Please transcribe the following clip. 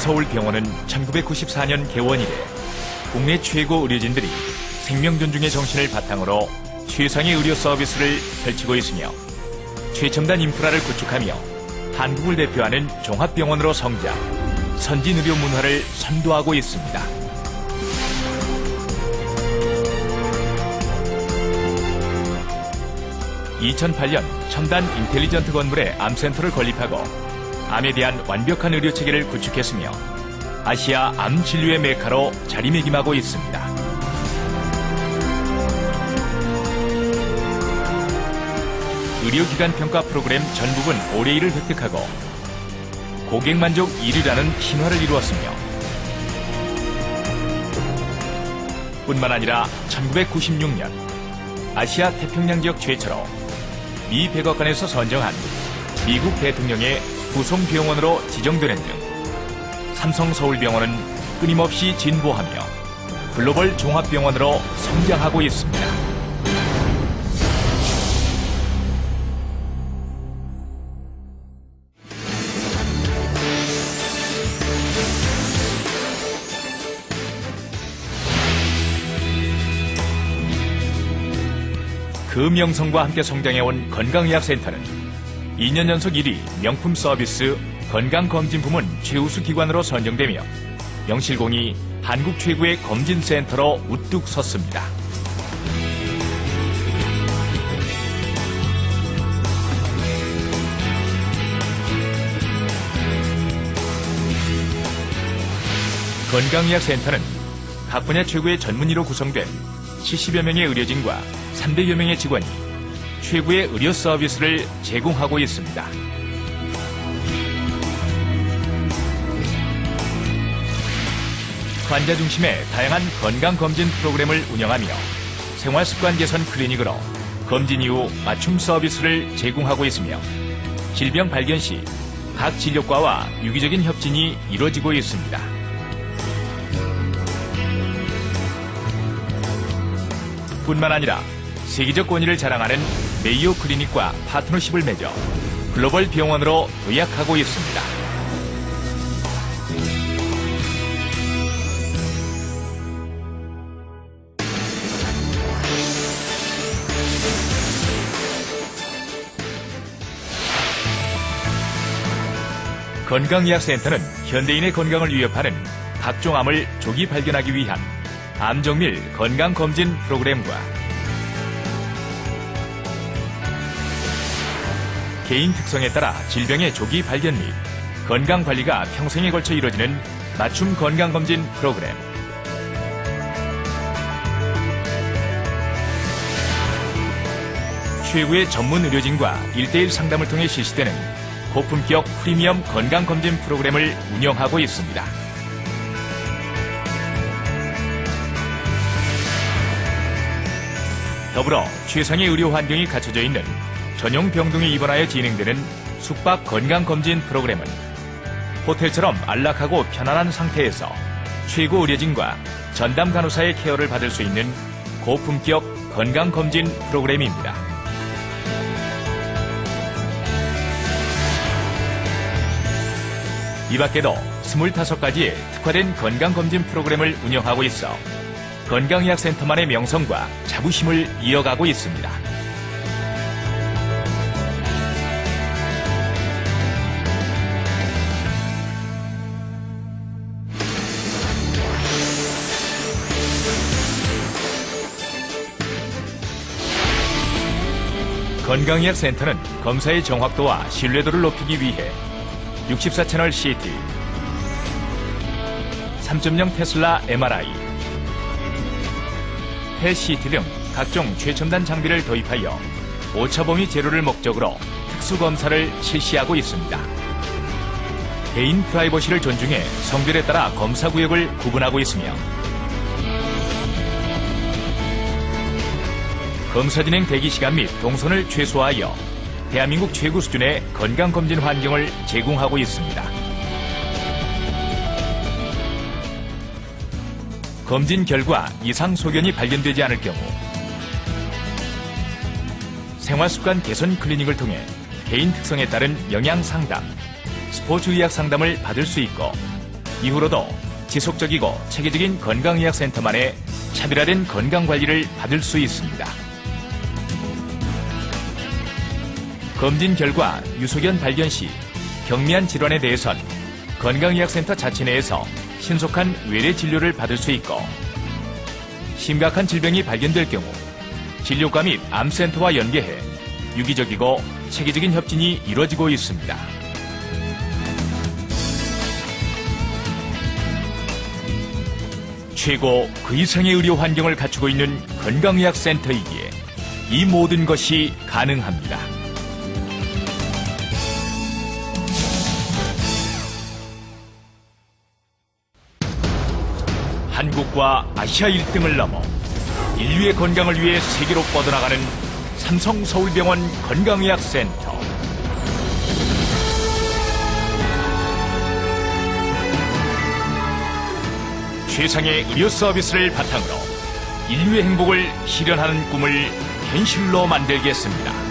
삼성서울병원은 1994년 개원 이래 국내 최고 의료진들이 생명 존중의 정신을 바탕으로 최상의 의료 서비스를 펼치고 있으며 최첨단 인프라를 구축하며 한국을 대표하는 종합병원으로 성장, 선진 의료 문화를 선도하고 있습니다. (2008년) 첨단 인텔리전트 건물에 암센터를 건립하고 암에 대한 완벽한 의료 체계를 구축했으며 아시아 암 진료의 메카로 자리매김하고 있습니다. 의료기관 평가 프로그램 전 부분 5레이를 획득하고 고객 만족 1위라는 신화를 이루었으며 뿐만 아니라 1996년 아시아 태평양 지역 최초로 미 백악관에서 선정한 미국 대통령의 후송병원으로 지정되는 등 삼성서울병원은 끊임없이 진보하며 글로벌 종합병원으로 성장하고 있습니다. 그 명성과 함께 성장해온 건강의학센터는 2년 연속 1위 명품 서비스 건강검진 부문 최우수 기관으로 선정되며 영실공이 한국 최고의 검진센터로 우뚝 섰습니다. 건강의학센터는 각 분야 최고의 전문의로 구성된 70여 명의 의료진과 300여 명의 직원이 최고의 의료 서비스를 제공하고 있습니다. 환자 중심의 다양한 건강검진 프로그램을 운영하며 생활습관 개선 클리닉으로 검진 이후 맞춤 서비스를 제공하고 있으며 질병 발견 시 각 진료과와 유기적인 협진이 이루어지고 있습니다. 뿐만 아니라 세계적 권위를 자랑하는 메이오 클리닉과 파트너십을 맺어 글로벌 병원으로 도약하고 있습니다. 건강의학센터는 현대인의 건강을 위협하는 각종 암을 조기 발견하기 위한 암정밀 건강검진 프로그램과 개인 특성에 따라 질병의 조기 발견 및 건강 관리가 평생에 걸쳐 이루어지는 맞춤 건강검진 프로그램 최고의 전문 의료진과 1대1 상담을 통해 실시되는 고품격 프리미엄 건강검진 프로그램을 운영하고 있습니다. 더불어 최상의 의료 환경이 갖춰져 있는 전용 병동에 입원하여 진행되는 숙박 건강검진 프로그램은 호텔처럼 안락하고 편안한 상태에서 최고 의료진과 전담 간호사의 케어를 받을 수 있는 고품격 건강검진 프로그램입니다. 이 밖에도 25가지의 특화된 건강검진 프로그램을 운영하고 있어 건강의학센터만의 명성과 자부심을 이어가고 있습니다. 건강의학센터는 검사의 정확도와 신뢰도를 높이기 위해 64채널 CT, 3.0 테슬라 MRI, 폐 CT 등 각종 최첨단 장비를 도입하여 오차범위 제로를 목적으로 특수검사를 실시하고 있습니다. 개인 프라이버시를 존중해 성별에 따라 검사 구역을 구분하고 있으며 검사 진행 대기 시간 및 동선을 최소화하여 대한민국 최고 수준의 건강검진 환경을 제공하고 있습니다. 검진 결과 이상 소견이 발견되지 않을 경우 생활습관 개선 클리닉을 통해 개인 특성에 따른 영양 상담, 스포츠 의학 상담을 받을 수 있고 이후로도 지속적이고 체계적인 건강의학센터만의 차별화된 건강관리를 받을 수 있습니다. 검진 결과 유소견 발견 시 경미한 질환에 대해선 건강의학센터 자체 내에서 신속한 외래 진료를 받을 수 있고 심각한 질병이 발견될 경우 진료과 및 암센터와 연계해 유기적이고 체계적인 협진이 이루어지고 있습니다. 최고 그 이상의 의료 환경을 갖추고 있는 건강의학센터이기에 이 모든 것이 가능합니다. 한국과 아시아 1등을 넘어 인류의 건강을 위해 세계로 뻗어나가는 삼성 서울병원 건강의학센터. 최상의 의료 서비스를 바탕으로 인류의 행복을 실현하는 꿈을 현실로 만들겠습니다.